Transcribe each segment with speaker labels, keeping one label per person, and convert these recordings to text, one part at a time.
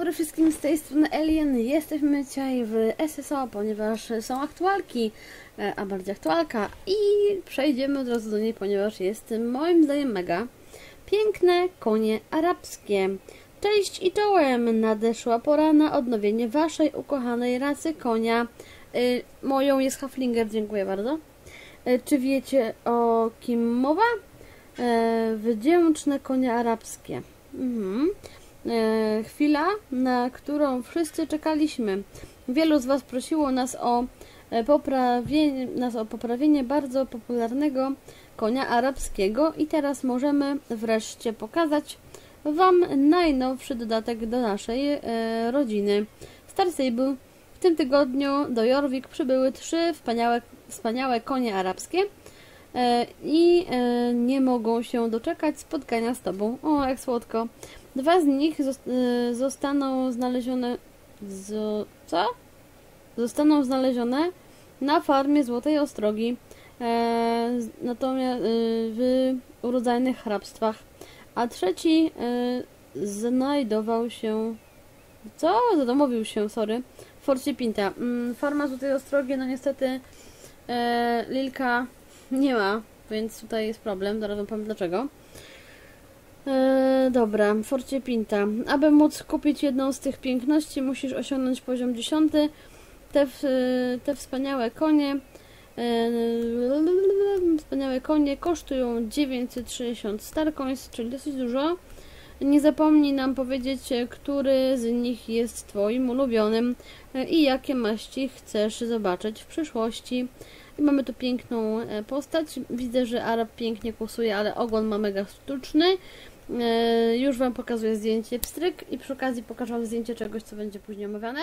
Speaker 1: dobry wszystkim, z tej strony Alien. Jesteśmy dzisiaj w SSO, ponieważ są aktualki, e, a bardziej aktualka. I przejdziemy od razu do niej, ponieważ jest moim zdaniem mega. Piękne konie arabskie. Cześć i czołem! Nadeszła pora na odnowienie waszej ukochanej rasy konia. Y, moją jest Haflinger, dziękuję bardzo. Czy wiecie o kim mowa? E, wdzięczne konie arabskie. Mhm. E, chwila, na którą wszyscy czekaliśmy. Wielu z Was prosiło nas o e, poprawienie, nas o poprawienie bardzo popularnego konia arabskiego i teraz możemy wreszcie pokazać Wam najnowszy dodatek do naszej e, rodziny. Star Stable. W tym tygodniu do Jorvik przybyły trzy wspaniałe, wspaniałe konie arabskie i nie mogą się doczekać spotkania z Tobą. O, jak słodko. Dwa z nich zos- y, zostaną znalezione. Co? Zostaną znalezione na farmie Złotej Ostrogi, e, natomiast y, w urodzajnych hrabstwach. A trzeci y, znajdował się. Co? Zadomowił się, sorry. W Forcie Pinta. Mm, farma Złotej Ostrogi, no niestety e, Lilka nie ma, więc tutaj jest problem. Zaraz wam powiem dlaczego. E, dobra, Forcie Pinta. Aby móc kupić jedną z tych piękności, musisz osiągnąć poziom 10. Te, w- te wspaniałe konie. E, wspaniałe konie kosztują 960 starcoins, czyli dosyć dużo. Nie zapomnij nam powiedzieć, e, który z nich jest Twoim ulubionym e, i jakie maści chcesz zobaczyć w przyszłości. I mamy tu piękną e, postać. Widzę, że Arab pięknie kusuje, ale ogon ma mega sztuczny. E, Już Wam pokazuję zdjęcie pstryk i przy okazji pokażę Wam zdjęcie czegoś, co będzie później omawiane.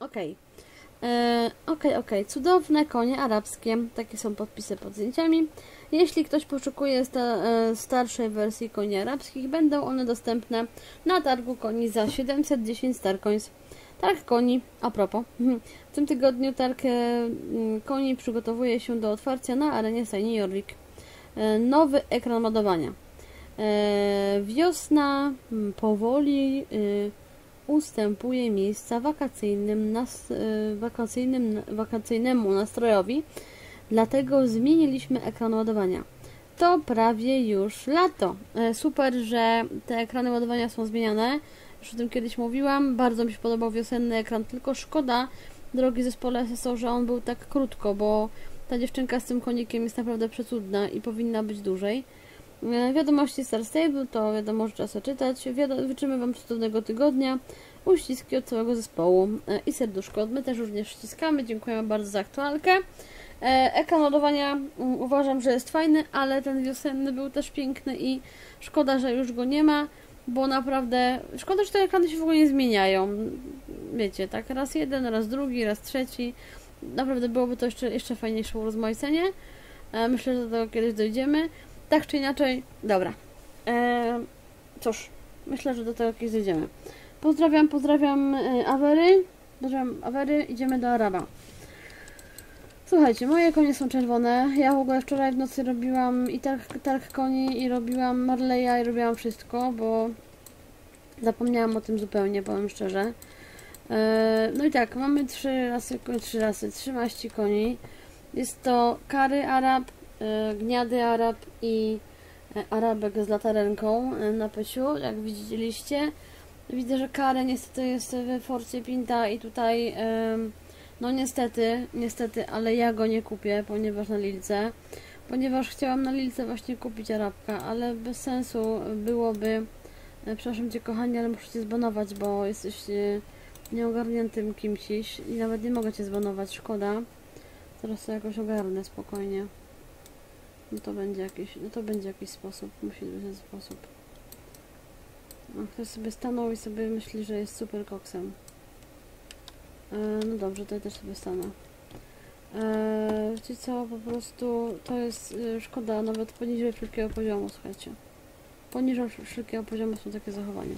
Speaker 1: Okej. E, Okej, okej. Cudowne konie arabskie. Takie są podpisy pod zdjęciami. Jeśli ktoś poszukuje sta, e, starszej wersji koni arabskich, będą one dostępne na targu koni za 710 starcoins. Targ koni, a propos, w tym tygodniu targ e, koni przygotowuje się do otwarcia na arenie Stajni Jorvik. E, Nowy ekran ładowania. E, Wiosna powoli y, ustępuje miejsca wakacyjnym nas, y, wakacyjnym, wakacyjnemu nastrojowi, dlatego zmieniliśmy ekran ładowania. To prawie już lato. E, Super, że te ekrany ładowania są zmieniane. Już o tym kiedyś mówiłam. Bardzo mi się podobał wiosenny ekran, tylko szkoda, drogi zespole SSO, że on był tak krótko, bo ta dziewczynka z tym konikiem jest naprawdę przecudna i powinna być dłużej. E, Wiadomości Star Stable to wiadomo, że trzeba sobie czytać. Wiado- Życzymy Wam cudownego tygodnia. Uściski od całego zespołu e, i serduszko. My też również ściskamy. Dziękujemy bardzo za aktualkę. E, Ekran ładowania mm, uważam, że jest fajny, ale ten wiosenny był też piękny i szkoda, że już go nie ma, bo naprawdę szkoda, że te ekrany się w ogóle nie zmieniają. Wiecie, tak raz jeden, raz drugi, raz trzeci. Naprawdę byłoby to jeszcze, jeszcze fajniejsze urozmaicenie. Myślę, że do tego kiedyś dojdziemy. Tak czy inaczej, dobra. E, cóż, myślę, że do tego kiedyś dojdziemy. Pozdrawiam, pozdrawiam e, Awery. Pozdrawiam Awery, idziemy do Araba. Słuchajcie, moje konie są czerwone. Ja w ogóle wczoraj w nocy robiłam i targ, targ koni, i robiłam Marleya, i robiłam wszystko, bo zapomniałam o tym zupełnie, powiem szczerze. E, No i tak, mamy trzy rasy, trzy rasy, trzy maści koni. Jest to Kary Arab, Gniady Arab i e, Arabek z latarenką e, na pysiu, jak widzieliście. Widzę, że Kary niestety jest w Forcie Pinta i tutaj no niestety, niestety, ale ja go nie kupię, ponieważ na Lilce. Ponieważ chciałam na Lilce właśnie kupić Arabka, ale bez sensu byłoby. e, Przepraszam cię kochanie, ale muszę cię zbanować, bo jesteś nieogarniętym kimś i nawet nie mogę cię zbanować, szkoda. Teraz to jakoś ogarnę spokojnie. No to będzie jakiś, no to będzie jakiś sposób, musi być ten sposób. No, ktoś sobie stanął i sobie myśli, że jest super koksem. E, no dobrze, to ja też sobie stanę. E, wiecie co, po prostu to jest e, szkoda nawet poniżej wszelkiego poziomu, słuchajcie. poniżej wszelkiego poziomu są takie zachowania.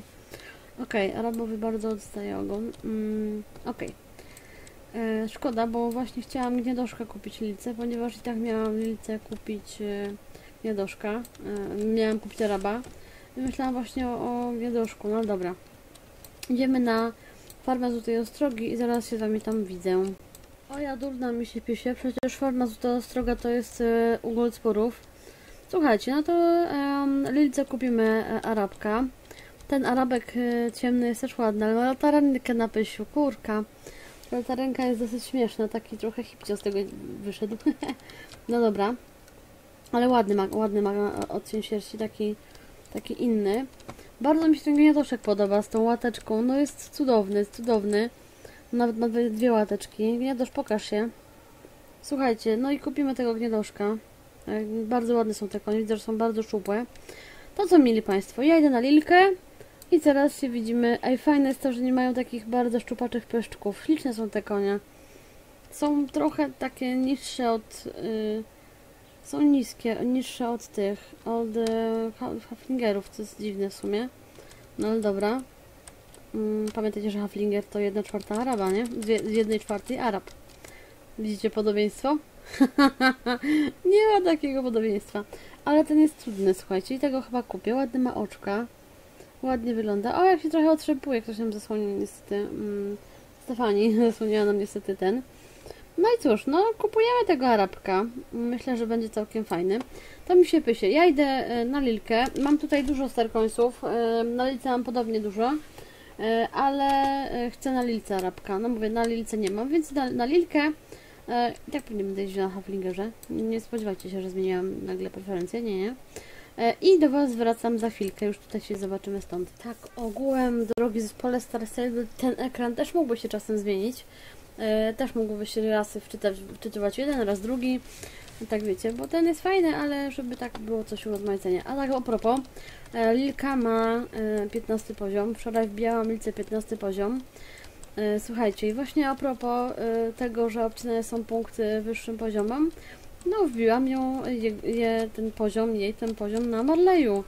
Speaker 1: Okej, Arabowy bardzo odstaje ogon. Mm, Okej. E, Szkoda, bo właśnie chciałam gniedoszka kupić Lilce, ponieważ i tak miałam Lilce kupić e, gniedoszka. E, miałam kupić Araba. I myślałam właśnie o, o gniedoszku, no dobra. Idziemy na farmę Złotej Ostrogi i zaraz się z wami tam widzę. O ja durna mi się pisze, przecież farma Złota Ostroga to jest e, u Goldsporów. Słuchajcie, no to em, Lilce kupimy e, Arabka. Ten Arabek e, ciemny jest też ładny, ale ma latarenkę na pysiu, kurka. Latarenka jest dosyć śmieszna, taki trochę hipcio z tego wyszedł. no dobra. Ale ładny ma, ładny ma odcień sierści, taki, taki inny. Bardzo mi się ten gniatoszek podoba z tą łateczką. No jest cudowny, jest cudowny. Nawet ma dwie, dwie łateczki. Gniadosz, pokaż się. Słuchajcie, no i kupimy tego gniadoszka. E, Bardzo ładne są te konie, widzę, że są bardzo szczupłe. To co, mieli Państwo, ja idę na Lilkę i zaraz się widzimy. Ej, fajne jest to, że nie mają takich bardzo szczupaczych pyszczków. Śliczne są te konie. Są trochę takie niższe od... y, są niskie, niższe od tych, od y, ha- haflingerów, co jest dziwne w sumie. No ale dobra. Mm, Pamiętajcie, że haflinger to jedna czwarta Araba, nie? Z jednej czwartej Arab. Widzicie podobieństwo? nie ma takiego podobieństwa. Ale ten jest cudny, słuchajcie. I tego chyba kupię. Ładny ma oczka. Ładnie wygląda. O, jak się trochę otrzepuje. Ktoś nam zasłonił niestety. Mm, Stefani zasłoniła nam niestety ten. No i cóż, no kupujemy tego Arabka. Myślę, że będzie całkiem fajny. To mi się pysie. Ja idę e, na Lilkę. Mam tutaj dużo starkońców. e, Na Lilce mam podobnie dużo. E, Ale chcę na Lilce Arabka. No mówię, na Lilce nie mam, więc na, na Lilkę I tak pewnie będę jeździła na Haflingerze. Nie spodziewajcie się, że zmieniłam nagle preferencje, nie, nie. E, I do Was wracam za chwilkę, już tutaj się zobaczymy stąd. Tak, ogółem, drogi zespole Star Stable, ten ekran też mógłby się czasem zmienić. E, Też mógłby się raz wczytać, wczytywać jeden, raz drugi. Tak wiecie, bo ten jest fajny, ale żeby tak było coś urozmaicenia. A tak a propos, e, Lilka ma e, 15 poziom. Wczoraj wbijałam Lilce 15 poziom. Słuchajcie, i właśnie a propos tego, że obcinane są punkty wyższym poziomem, no wbiłam ją, je, je, ten poziom, jej ten poziom na Marleju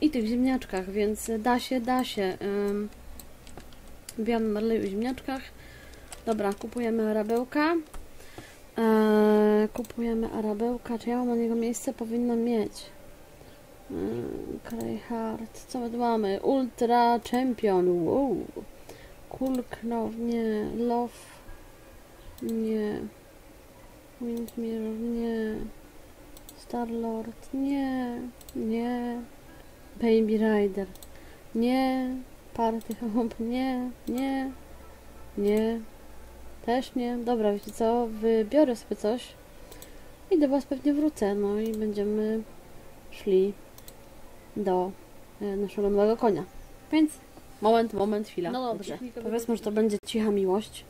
Speaker 1: i tych ziemniaczkach, więc da się, da się. Ym, Wbijam na Marleju i ziemniaczkach. Dobra, kupujemy arabełka. E, kupujemy arabełka. Czy ja mam na niego miejsce? Powinno mieć. Krejhard. Co my tu mamy? Ultra Champion. Wow. Kulknow, nie. Love, nie. Windmirror, nie. Starlord, nie. Nie. Baby Rider, nie. Party Hop, nie. Nie. Nie. Też nie. Dobra, wiecie co? Wybiorę sobie coś i do Was pewnie wrócę. No i będziemy szli do e, naszego nowego konia. Więc Moment, moment, chwila. No dobrze. Powiedzmy, że to będzie cicha miłość.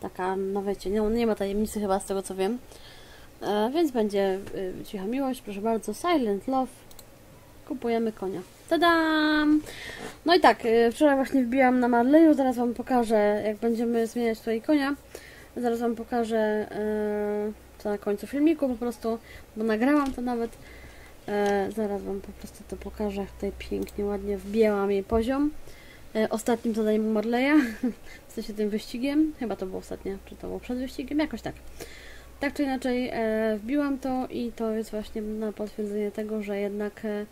Speaker 1: Taka, no wiecie, nie, nie ma tajemnicy chyba z tego co wiem. E, więc będzie y, cicha miłość, proszę bardzo. Silent Love. Kupujemy konia. Tadam! No i tak, y, wczoraj właśnie wbiłam na Marleyu, zaraz Wam pokażę, jak będziemy zmieniać tutaj konia. Zaraz Wam pokażę to na końcu filmiku po prostu, bo nagrałam to nawet. E, zaraz Wam po prostu to pokażę, jak tutaj pięknie, ładnie wbijałam jej poziom. E, ostatnim zadaniem Marleya, w sensie tym wyścigiem, chyba to było ostatnie, czy to było przed wyścigiem, jakoś tak. Tak czy inaczej e, wbiłam to i to jest właśnie na potwierdzenie tego, że jednak e,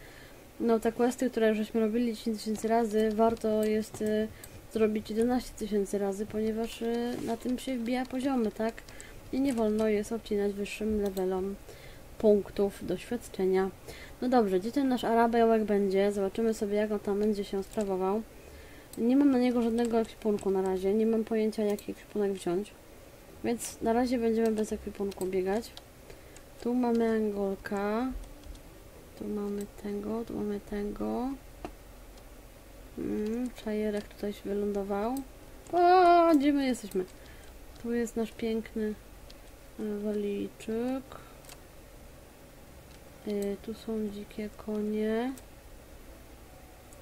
Speaker 1: no te questy, które żeśmy robili 10 tysięcy razy, warto jest zrobić 11 tysięcy razy, ponieważ na tym się wbija poziomy, tak? I nie wolno jest obcinać wyższym levelom punktów doświadczenia. No dobrze, gdzie ten nasz arabełek będzie? Zobaczymy sobie, jak on tam będzie się sprawował. Nie mam na niego żadnego ekwipunku na razie. Nie mam pojęcia, jaki ekwipunek wziąć. Więc na razie będziemy bez ekwipunku biegać. Tu mamy angolka. Tu mamy tego, tu mamy tego. Mm, czajerek tutaj się wylądował. O, gdzie my jesteśmy? Tu jest nasz piękny e, waliczek. Y, tu są dzikie konie.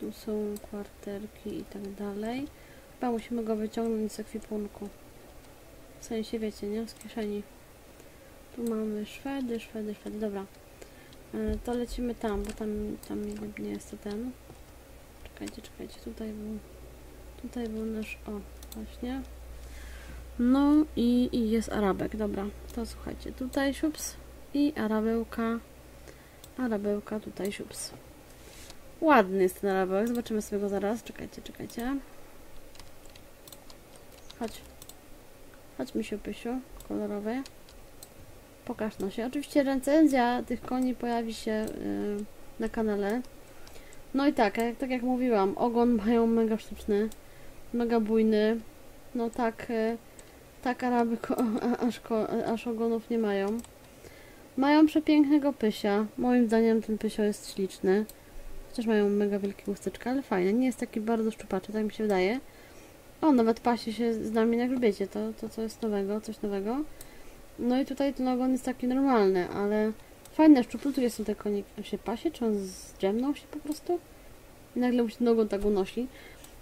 Speaker 1: Tu są kwarterki i tak dalej. Chyba musimy go wyciągnąć z ekwipunku. W sensie, wiecie, nie? Z kieszeni. Tu mamy Szwedy, Szwedy, Szwedy. Dobra. E, To lecimy tam, bo tam, tam nie, jest to ten. Czekajcie, czekajcie, tutaj był, tutaj był nasz, o, właśnie. No i, i jest arabek, dobra, to słuchajcie, tutaj siups i arabełka, arabełka, tutaj siups. Ładny jest ten arabełek, zobaczymy sobie go zaraz, czekajcie, czekajcie. Chodź. Chodź, misiu, pysiu, kolorowy. Pokaż nosie. Oczywiście recenzja tych koni pojawi się yy, na kanale. No i tak, jak, tak jak mówiłam, ogon mają mega sztuczny, mega bujny. No tak, yy, tak Araby aż, aż ogonów nie mają. Mają przepięknego pysia. Moim zdaniem ten pysio jest śliczny. Chociaż mają mega wielkie chusteczka, ale fajne. Nie jest taki bardzo szczupaczy, tak mi się wydaje. O, nawet pasi się z nami na grzbiecie. To, to co jest nowego, coś nowego. No i tutaj ten ogon jest taki normalny, ale fajne, szczuplutkie są te koniki. On się pasie, czy on zdrzemnął się po prostu? I nagle mu się ogon tak unosi.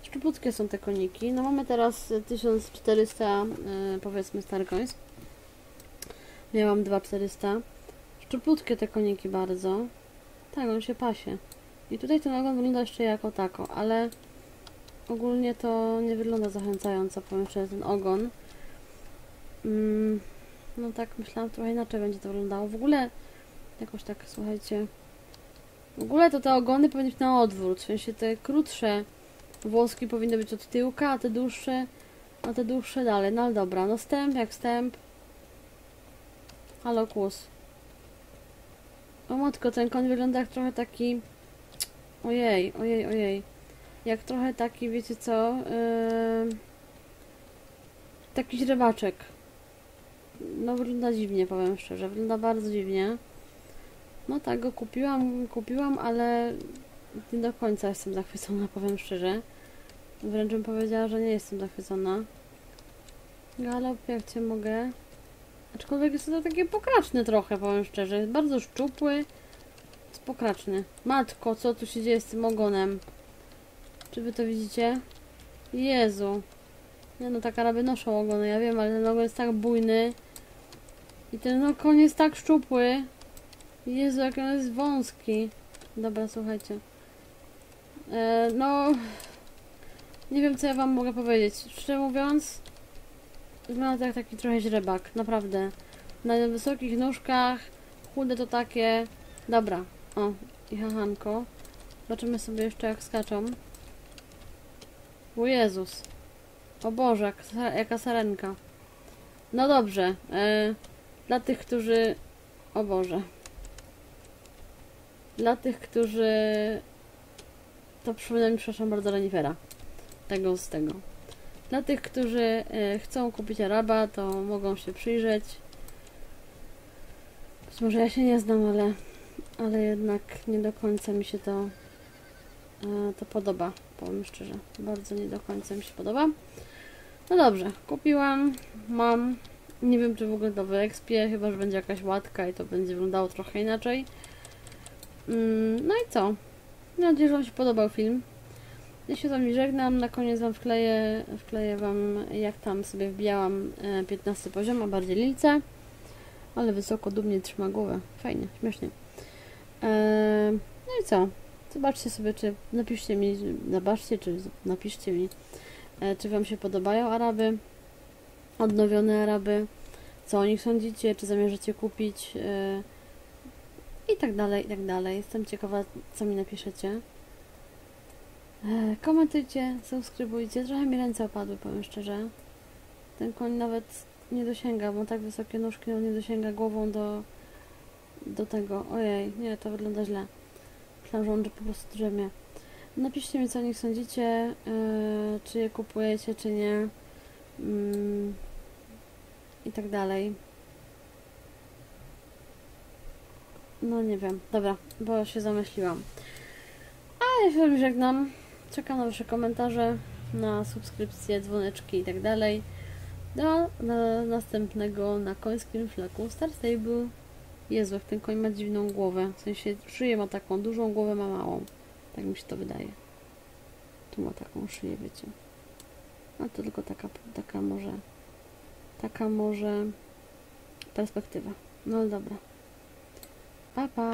Speaker 1: Szczuplutkie są te koniki. No mamy teraz y, 1400 y, powiedzmy starkońsk. Miałam 2400. Szczuplutkie te koniki bardzo. Tak, on się pasie. I tutaj ten ogon wygląda jeszcze jako tako, ale ogólnie to nie wygląda zachęcająco, powiem szczerze, ten ogon. Mm, no tak, myślałam trochę inaczej będzie to wyglądało. W ogóle, jakoś tak, słuchajcie, w ogóle to te ogony powinny być na odwrót, w sensie te krótsze włoski powinny być od tyłka, a te dłuższe, a te dłuższe dalej. No ale dobra, no wstęp jak wstęp. Halo, kłus. O matko, ten koń wygląda jak trochę taki... Ojej, ojej, ojej. Jak trochę taki, wiecie co? Yy... Taki źrebaczek. No wygląda dziwnie, powiem szczerze. Wygląda bardzo dziwnie. No tak, go kupiłam, kupiłam, ale nie do końca jestem zachwycona, powiem szczerze. Wręcz bym powiedziała, że nie jestem zachwycona. Galop, jak cię mogę. Aczkolwiek jest to takie pokraczne trochę, powiem szczerze. Jest bardzo szczupły. Pokraczny. Matko, co tu się dzieje z tym ogonem? Czy wy to widzicie? Jezu. Nie no, tak Araby noszą ogony, ja wiem, ale ten ogon jest tak bujny. I ten ogon jest tak szczupły. Jezu, jak on jest wąski. Dobra, słuchajcie. E, no... Nie wiem, co ja wam mogę powiedzieć. Szczerze mówiąc, wygląda jak taki trochę źrebak, naprawdę. Na wysokich nóżkach, chude to takie. Dobra, o, i hachanko. Zobaczymy sobie jeszcze, jak skaczą. O Jezus. O Boże, jaka sarenka. No dobrze. E, dla tych, którzy... O Boże. Dla tych, którzy... To przypomina mi, przepraszam bardzo, renifera. Tego z tego. Dla tych, którzy e, chcą kupić Araba, to mogą się przyjrzeć. Być może ja się nie znam, ale, ale jednak nie do końca mi się to, e, to podoba. Powiem szczerze. Bardzo nie do końca mi się podoba. No dobrze, kupiłam, mam. Nie wiem, czy w ogóle to wyekspię, chyba, że będzie jakaś łatka i to będzie wyglądało trochę inaczej. Mm, no i co? Mam nadzieję, że Wam się podobał film. Ja się z Wami żegnam. Na koniec Wam wkleję, wkleję Wam, jak tam sobie wbijałam e, 15 poziom, a bardziej lilce. Ale wysoko, dumnie trzyma głowę. Fajnie, śmiesznie. E, no i co? Zobaczcie sobie, czy napiszcie mi, zobaczcie, czy napiszcie mi, e, czy Wam się podobają Araby, odnowione Araby, co o nich sądzicie, czy zamierzacie kupić e, i tak dalej, i tak dalej. Jestem ciekawa, co mi napiszecie. E, Komentujcie, subskrybujcie. Trochę mi ręce opadły, powiem szczerze. Ten koń nawet nie dosięga, bo tak wysokie nóżki, on nie dosięga głową do, do tego. Ojej, nie, to wygląda źle. Myślałam, że po prostu drzemie. Napiszcie mi, co o nich sądzicie, e, czy je kupujecie, czy nie. Mm, I tak dalej. No nie wiem. Dobra, bo się zamyśliłam. A ja się żegnam. Czekam na Wasze komentarze, na subskrypcje, dzwoneczki i tak dalej. Do, następnego na końskim szlaku Star Stable. Jezu, jak ten koń ma dziwną głowę. W sensie szyję ma taką dużą, głowę ma małą. Tak mi się to wydaje. Tu ma taką szyję, wiecie. A to tylko taka, taka może, taka może perspektywa. No dobra. Pa, pa.